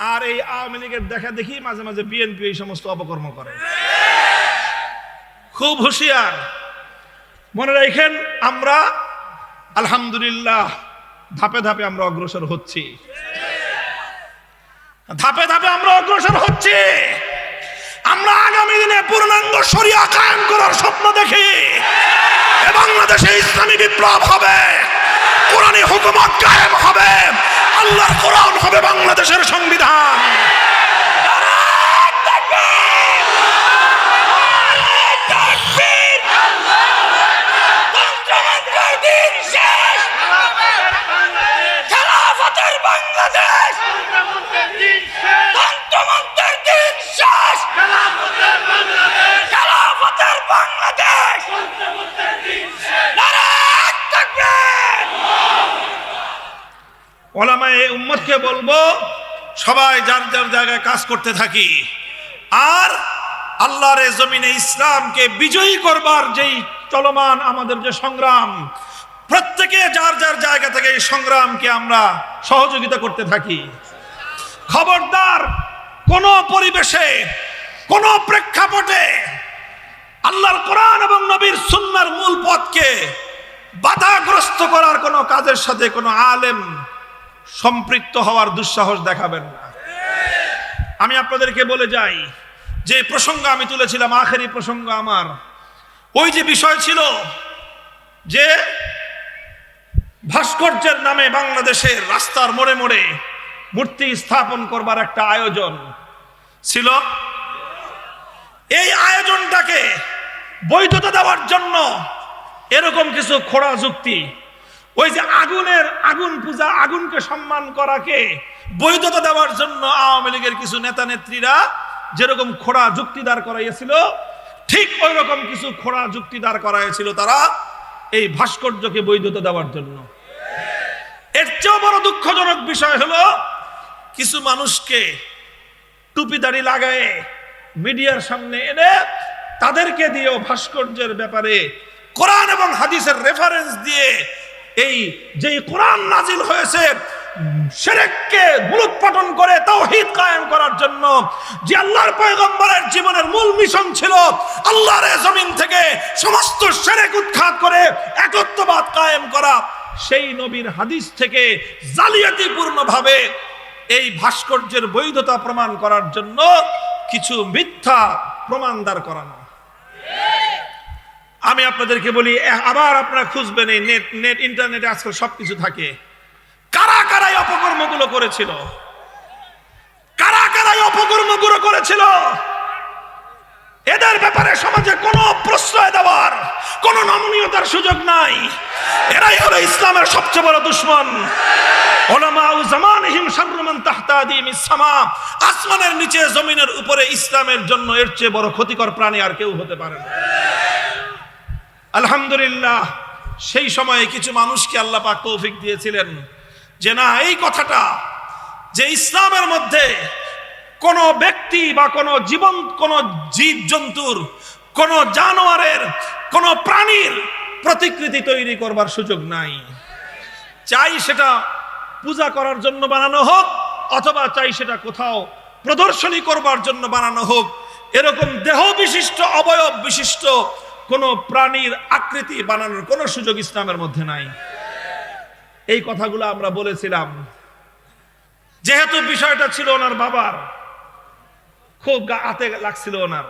আর এই আওয়ামী লীগের দেখা দেখি মাঝে মাঝে বিএনপি এই সমস্ত অপকর্ম করে। খুব হুঁশিয়ার। মনে রাখেন, আমরা আলহামদুলিল্লাহ ধাপে ধাপে আমরা অগ্রসর হচ্ছি। ধাপে ধাপে আমরা অগ্রসর হচ্ছি। আমরা আগামী দিনে পূর্ণাঙ্গ শরিয়া কায়েম করার স্বপ্ন দেখি। বাংলাদেশে ইসলামী বিপ্লব হবে। কোরআনী হুকুমত কায়েম হবে। আল্লাহর কোরআন হবে বাংলাদেশের সংবিধান। বাংলাদেশ। ওলামায়ে উম্মতকে বলব, সবাই যার যার জায়গায় কাজ করতে থাকি, আর আল্লাহর জমিনে ইসলামকে বিজয়ী করবার যেই চলমান আমাদের যে সংগ্রাম, প্রত্যেকে যার যার জায়গা থেকে এই সংগ্রামকে আমরা সহযোগিতা করতে থাকি। খবরদার কোন পরিবেশে, কোন প্রেক্ষাপটে আল্লাহর কোরআন এবং নবীর সুন্নার মূল পথকে বাধাগ্রস্ত করার কোনো কাজের সাথে কোনো আলেম সম্পৃক্ত হওয়ার দুঃসাহস দেখাবেন না। আমি আপনাদেরকে বলে যাই, যে প্রসঙ্গ আমি তুলেছিলাম, আখেরি প্রসঙ্গ আমার। ওই যে বিষয় ছিল যে ভাস্কর্যের নামে বাংলাদেশের রাস্তার মোড়ে মোড়ে মূর্তি স্থাপন করবার একটা আয়োজন ছিল। এই আয়োজনটাকে বৈধতা দেওয়ার জন্য এরকম কিছু খোড়া যুক্তি ওই যে আগুনের আগুন পূজা, আগুনকে সম্মান করাকে বৈধতা দেওয়ার জন্য আওয়ামী লীগের কিছু নেতা নেত্রীরা যেরকম খোড়া যুক্তি দাঁড় করাইয়াছিল, ঠিক ওই রকম কিছু খোড়া যুক্তি দাঁড় করাইয়াছিল তারা এই ভাস্কর্যকে বৈধতা দেওয়ার জন্য। এর চেয়েও বড় দুঃখজনক বিষয় হলো, কিছু মানুষকে টুপি দাড়ি লাগায়ে মিডিয়ার সামনে এনে তাদেরকে দিয়েও ভাস্কর্যের ব্যাপারে কোরআন এবং হাদিসের রেফারেন্স দিয়ে এই যে কোরআন নাজিল হয়েছে, সেরেককে মূলোৎপাটন করে তাওহীদ কায়েম করার জন্য যে আল্লাহর পয়গম্বরের জীবনের মূল মিশন ছিল, আল্লাহর জমিন থেকে সমস্ত সেরেক উৎখাত করে একত্ববাদ কায়েম করা, সেই নবীর হাদিস থেকে জালিয়াতিপূর্ণ ভাবে এই ভাস্কর্যের বৈধতা প্রমাণ করার জন্য কিছু মিথ্যা প্রমাণ দাঁড় করানো। আমি আপনাদেরকে বলি আবার আপনারা খুঁজবেন এই নেট নেট ইন্টারনেটে আজকাল সবকিছু থাকে। কারা কারাই অপকর্মগুলো করেছিল? কারা কারাই অপকর্মগুলো করেছিল? এদের ব্যাপারে সমাজে কোনো প্রশ্রয় দেওয়ার, কোনো নমনীয়তার সুযোগ নাই। এরাই হলো ইসলামের সবচেয়ে বড় দুশ্মন। আসমানের নিচে জমিনের উপরে ইসলামের জন্য এর চেয়ে বড় ক্ষতিকর প্রাণী আর কেউ হতে পারে না। আলহামদুলিল্লাহ, সেই সময়ে কিছু মানুষকে আল্লাহ পাক তৌফিক দিয়েছিলেন। যে না, এই কথাটা যে ইসলামের মধ্যে কোন ব্যক্তি বা কোন জীবন, কোন জীব জন্তুর কোন জানোয়ারের, কোন প্রাণীর প্রতিকৃতি তৈরি করবার সুযোগ নাই। চাই সেটা পূজা করার জন্য বানানো হোক, অথবা চাই সেটা কোথাও প্রদর্শনী করবার জন্য বানানো হোক। এরকম দেহ বিশিষ্ট, অবয়ব বিশিষ্ট কোন প্রাণীর আকৃতি বানানোর কোনো সুযোগ ইসলামের মধ্যে নাই। এই কথাগুলো আমরা বলেছিলাম। যেহেতু বিষয়টা ছিল ওনার বাবার, খুব হাতে লাগছিল ওনার।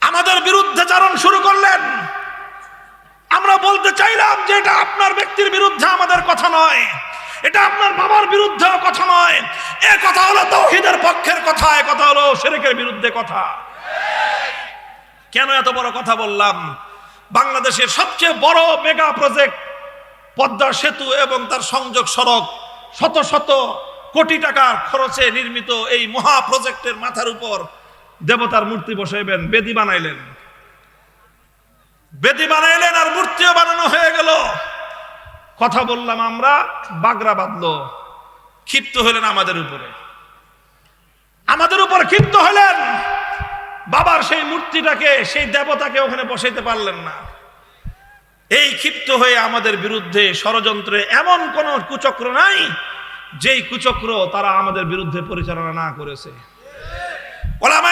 আমাদের বিরুদ্ধে চারণ শুরু করলেন। আমরা বলতে চাইলাম যে এটা আপনার ব্যক্তির বিরুদ্ধে আমাদের কথা নয়। এটা আপনার বাবার বিরুদ্ধে কথা নয়। এ কথা হলো তৌহিদের পক্ষের কথা, এ কথা হলো শেরেকের বিরুদ্ধে কথা। কেন এত বড় কথা বললাম? বাংলাদেশের সবচেয়ে বড় মেগা প্রজেক্ট পদ্মা সেতু এবং তার সংযোগ সড়ক। শত শত কোটি টাকার খরচে নির্মিত এই মহা প্রজেক্টের মাথার উপর দেবতার মূর্তি বসাইবেন, বেদি বানাইলেন। বেদি বানাইলেন আর মূর্তিও বানানো হয়ে গেল। কথা বললাম আমরা, বাগরা বাঁধলো। ক্ষিপ্ত হলেন আমাদের উপরে। আমাদের উপর ক্ষিপ্ত হলেন। বাবার সেই মূর্তিটাকে, সেই দেবতাকে ওখানে বসাইতে পারলেন না। এই ক্ষিপ্ত হয়ে আমাদের বিরুদ্ধে ষড়যন্ত্রে এমন কোন কুচক্র নাই, যেই কুচক্র তারা আমাদের বিরুদ্ধে পরিচালনা না করেছে। ওলামা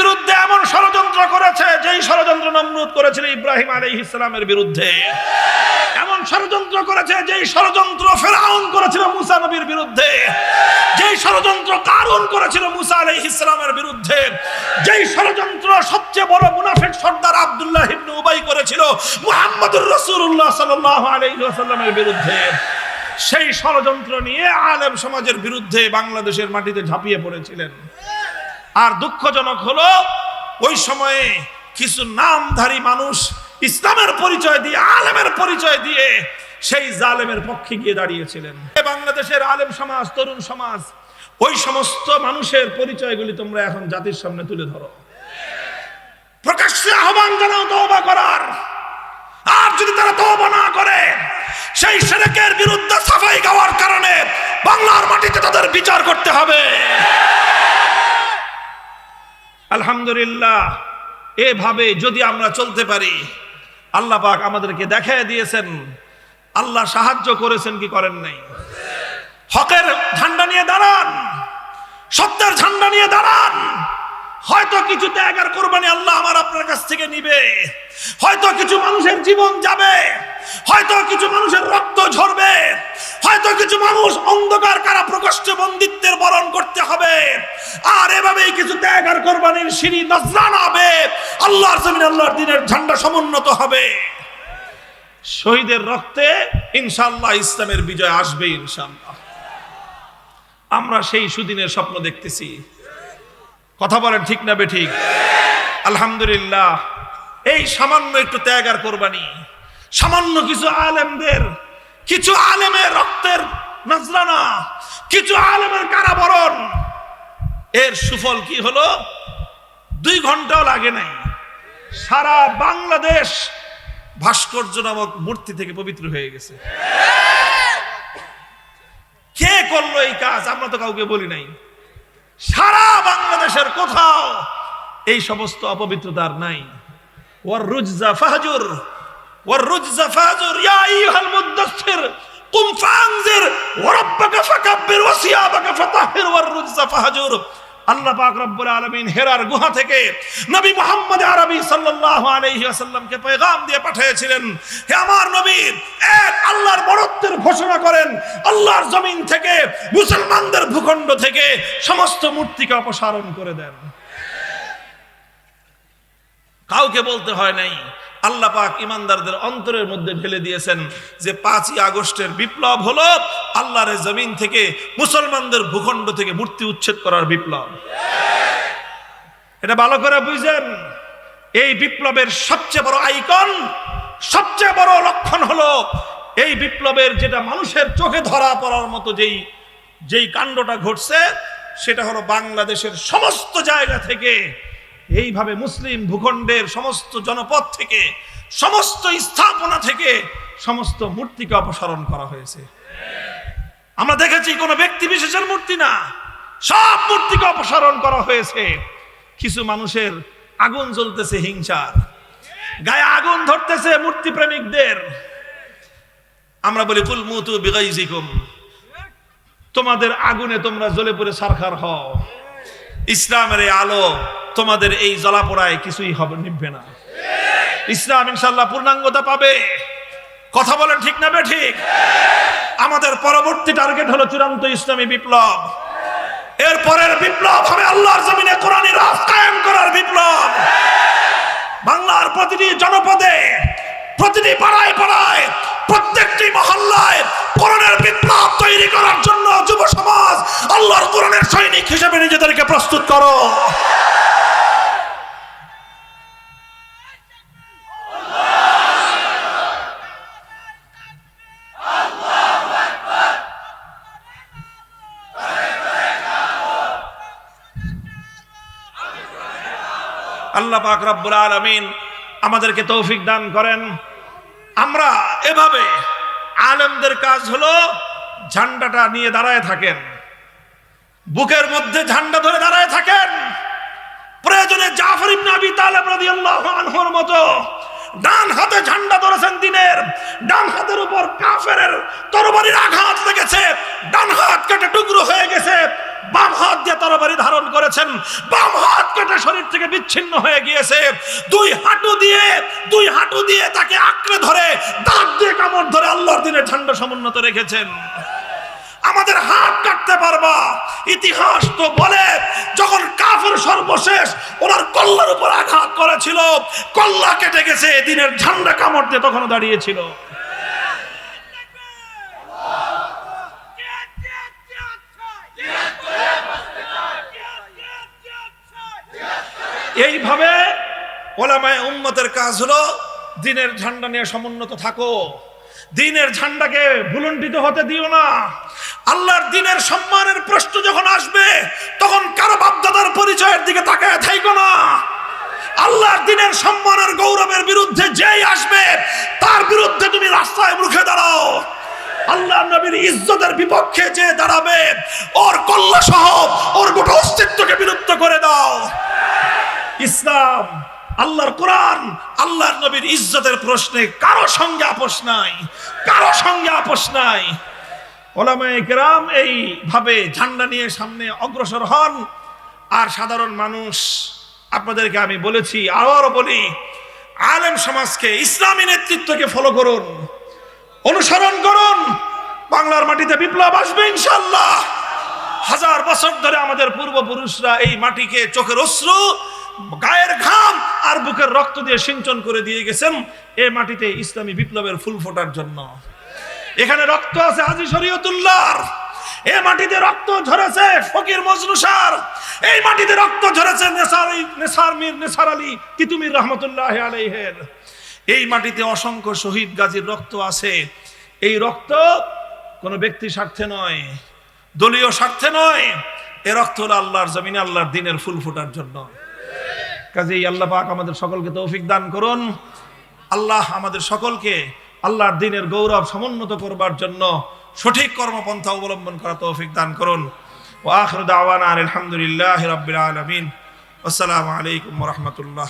বিরুদ্ধে এমন ষড়যন্ত্র করেছে, যেই ষড়যন্ত্র নমরুদ করেছিল ইব্রাহিম আলাইহিস ইসলামের বিরুদ্ধে। এমন ষড়যন্ত্র করেছে যেই ষড়যন্ত্র ফেরাউন করেছিল মুসা নবীর বিরুদ্ধে। যেই ষড়যন্ত্র কারুন করেছিল মুসা আলাইহিস ইসলামের বিরুদ্ধে। যেই ষড়যন্ত্র সবচেয়ে বড় মুনাফিক সর্দার আব্দুল্লাহ ইবনে উবাই করেছিল মুহাম্মদুর রাসূলুল্লাহ সাল্লাল্লাহু আলাইহি ওয়াসাল্লামের বিরুদ্ধে। সেই ষড়যন্ত্র নিয়ে আলেম সমাজের বিরুদ্ধে বাংলাদেশের মাটিতে ঝাঁপিয়ে পড়েছিলেন। আর দুঃখজনক হলো, ওই সময়ে কিছু নামধারী মানুষ ইসলামের পরিচয় দিয়ে, আলেমের পরিচয় দিয়ে সেই জালেমের পক্ষে গিয়ে দাঁড়িয়েছিলেন। বাংলাদেশের আলেম সমাজ, তরুণ সমাজ, ওই সমস্ত মানুষের পরিচয়গুলি তোমরা এখন জাতির সামনে তুলে ধরো। প্রকাশ্যে আহ্বান জানাও তওবা করার। আর যদি তারা তওবা না করে, সেই সেরেকের বিরুদ্ধে সাফাই গাওয়ার কারণে বাংলার মাটিতে তাদের বিচার করতে হবে। আলহামদুলিল্লাহ, এভাবে যদি আমরা চলতে পারি আল্লাহ পাক আমাদেরকে দেখায় দিয়েছেন। আল্লাহ সাহায্য করেছেন, কি করেন নাই? হকের ঝান্ডা নিয়ে দাঁড়ান, সত্যের ঝান্ডা নিয়ে দাঁড়ান। হয়তো কিছু ত্যাগ আর কোরবানি আল্লাহ আমার আপনার কাছ থেকে নিবে। হয়তো কিছু মানুষের জীবন যাবে। হয়তো কিছু মানুষের রক্ত ঝরবে। হয়তো কিছু মানুষ অন্ধকার কারা প্রকোষ্ঠ বন্দিত্বের বরণ করতে হবে। আর এভাবেই কিছু ত্যাগ আর কোরবানির সিঁড়ি নজরানা হবে। আল্লাহর জমিন আল্লাহর দিনের ঝান্ডা সমুন্নত হবে। শহীদের রক্তে ইনশাল্লাহ ইসলামের বিজয় আসবে ইনশাল্লাহ আমরা সেই সুদিনের স্বপ্ন দেখতেছি। কথা বলেন ঠিক না বেঠিক আলহামদুলিল্লাহ। এই সামান্য একটু ত্যাগ আর কোরবানি। সামান্য কিছু আলেমদের, কিছু আলেমের রক্তের নজরানা, কিছু আলেমের কারাবরণ। এর সুফল কি হলো? দুই ঘন্টাও লাগে নাই। সারা বাংলাদেশ ভাস্কর্য নামক মূর্তি থেকে পবিত্র হয়ে গেছে। কে করল এই কাজ? আমরা তো কাউকে বলি নাই। সারা বাংলাদেশের কোথাও এই সমস্ত অপবিত্রতার নাই। ওয়ার রুজা ফাহাজুর, ওয়ার রুজা ফাহাজুর, ইয়া আইয়ুহাল মুদ্দাসসির কুম ফানজির ওয়া রাব্বাকা ফাকাব্বির ওয়া সিয়াবাকা ফাতাহির, ওয়ার রুজা ফাহজুর। আল্লাহ পাক রব্বুল আলামিন হেরার গুহা থেকে নবী মুহাম্মদ আরবি সাল্লাল্লাহু আলাইহি ওয়াসাল্লামকে পয়গাম দিয়ে পাঠিয়েছিলেন। হে আমার নবী, এক আল্লাহর বড়ত্বের ঘোষণা করেন, আল্লাহর জমিন থেকে, মুসলমানদের ভূখণ্ড থেকে সমস্ত মূর্তিকে অপসারণ করে দেন। কাউকে বলতে হয় নাই আল্লাহ পাক ইমানদারদের অন্তরের মধ্যে ঢেলে দিয়েছেন যে পাঁচই আগস্টের বিপ্লব হলো আল্লাহর জমিন থেকে মুসলমানদের ভূখণ্ড থেকে মূর্তি উচ্ছেদ করার বিপ্লব। এটা ভালো করে বুঝেন। এই বিপ্লবের সবচেয়ে বড় আইকন, সবচেয়ে বড় লক্ষণ হলো এই বিপ্লবের যেটা মানুষের চোখে ধরা পড়ার মতো যেই যেই কাণ্ডটা ঘটছে, সেটা হলো বাংলাদেশের সমস্ত জায়গা থেকে এইভাবে মুসলিম ভূখণ্ডের সমস্ত জনপদ থেকে, সমস্ত স্থাপনা থেকে সমস্ত মূর্তিকে অপসারণ করা হয়েছে। আমরা দেখেছি কোনো ব্যক্তি বিশেষের মূর্তি না, সব মূর্তিকে অপসারণ করা হয়েছে। কিছু মানুষের আগুন জ্বলতেছে হিংসার, গায়ে আগুন ধরতেছে মূর্তি প্রেমিকদের। আমরা বলি, কুল মুতু বিগাইজিকুম, তোমাদের আগুনে তোমরা জ্বলে পড়ে সারখার হও। ইসলামের আলো তোমাদের এই জ্বলাপোড়ায় কিছুই হবে, নিভবে না। ইসলাম ইনশাল্লাহ পূর্ণাঙ্গতা পাবে। কথা বলেন ঠিক না ঠিক? আমাদের পরবর্তী টার্গেট হলো চূড়ান্ত ইসলামী বিপ্লব। এর পরের বিপ্লব হবে আল্লাহর জমিনে কোরআনী রাজ কায়েম করার বিপ্লব। বাংলার প্রতিটি জনপদে, প্রতিটি পাড়ায় পাড়ায়, প্রত্যেকটি মহল্লায় কোরআনের বিপ্লব তৈরি করার জন্য যুব সমাজ আল্লাহর কোরআনের সৈনিক হিসেবে নিজেদেরকে প্রস্তুত করো। আল্লাহ পাক রব্বুল আলামিন আমাদেরকে তৌফিক দান করেন। আমরা এভাবে আলেমদের কাজ হলো ঝান্ডাটা নিয়ে দাঁড়ায় থাকেন। বুকের মধ্যে ঝান্ডা ধরে দাঁড়ায় থাকেন। প্রয়োজনে জাফর ইবনে আবি তালেব রাদিয়াল্লাহু আনহুর মতো ডান হাতে ঝান্ডা ধরেছেন দিনের, ডান হাতের উপর কাফের তরবারির আঘাত লেগেছে। ডান হাত কেটে টুকরো হয়ে গেছে। বাম হাত দিয়ে তরবারি ধারণ করেছেন। বাম হাত কেটে শরীর থেকে বিচ্ছিন্ন হয়ে গিয়েছে। দুই হাঁটু দিয়ে, দুই হাঁটু দিয়ে তাকে আঁকড়ে ধরে, দাঁত দিয়ে কামড় ধরে আল্লাহর দিনের ঝান্ডা সমুন্নত রেখেছেন। আমাদের হাত কাটতে পারবা। ইতিহাস তো বলে, যখন কাফের সর্বশেষ ওনার কল্লার উপর আঘাত করেছিল, কল্লা কেটে গেছে দিনের ঝান্ডা কামড় দিয়ে তখনও দাঁড়িয়েছিল। এইভাবে ওলামায় উম্মতের কাজ হলো দিনের ঝান্ডা নিয়ে সমুন্নত থাকো। দিনের ঝান্ডাকে ভুলুণ্ঠিত হতে দিও না। আল্লাহর দিনের সম্মানের প্রশ্ন যখন আসবে, তখন কারও বাপদাদার পরিচয়ের দিকে তাকায় থাইকো না। আল্লাহর দিনের সম্মানের গৌরবের বিরুদ্ধে যেই আসবে, তার বিরুদ্ধে তুমি রাস্তায় মুখে দাঁড়াও। আল্লাহ নবীর ইজ্জতের বিপক্ষে যে দাঁড়াবে, ওর কল্লা সহ ওর গোটা অস্তিত্বকে বিলুপ্ত করে দাও। ইসলাম, আল্লাহর কোরআন, আল্লাহর নবীর ইজ্জতের প্রশ্নে কারও সঙ্গে আপোষ নাই, কারও সঙ্গে আপোষ নাই। ওলামায়ে কেরাম এইভাবে ঝান্ডা নিয়ে সামনে অগ্রসর হন। আর সাধারণ মানুষ, আপনাদেরকে আমি বলেছি আবারও বলি, আলেম সমাজকে ইসলামী নেতৃত্বকে ফলো করুন, অনুসরণ করুন। বাংলার মাটিতে বিপ্লব আসবে ইনশাল্লাহ হাজার বছর ধরে আমাদের পূর্বপুরুষরা এই মাটিকে চোখের অশ্রু গায়ের ঘাম আর বুকের রক্ত দিয়ে সিঞ্চন করে দিয়ে গেছেন এই মাটিতে ইসলামী বিপ্লবের ফুল ফোটার জন্য। এখানে রক্ত আছে হাজি শরীয়তুল্লাহর। এ মাটিতে রক্ত ঝরেছে ফকির মজনুসার। এই মাটিতে রক্ত ঝরেছে নেসার নেসার মীর নেসার আলী তিতুমির রহমতুল্লাহ আলাইহের। এই মাটিতে অসংখ্য শহীদ গাজীর রক্ত আছে। এই রক্ত কোনো ব্যক্তি স্বার্থে নয়, দলীয় স্বার্থে নয়। এ রক্ত হলো আল্লাহর জমিনে আল্লাহর দিনের ফুল ফোটার জন্য। কাজেই আল্লাহ পাক আমাদের সকলকে তৌফিক দান করুন। আল্লাহ আমাদের সকলকে আল্লাহর দিনের গৌরব সমুন্নত করবার জন্য সঠিক কর্মপন্থা অবলম্বন করা তৌফিক দান করুন। ও আখর দাওয়ান আলহামদুলিল্লাহ রবিলাম আসসালামু আলাইকুম রাহমাতুল্লাহ।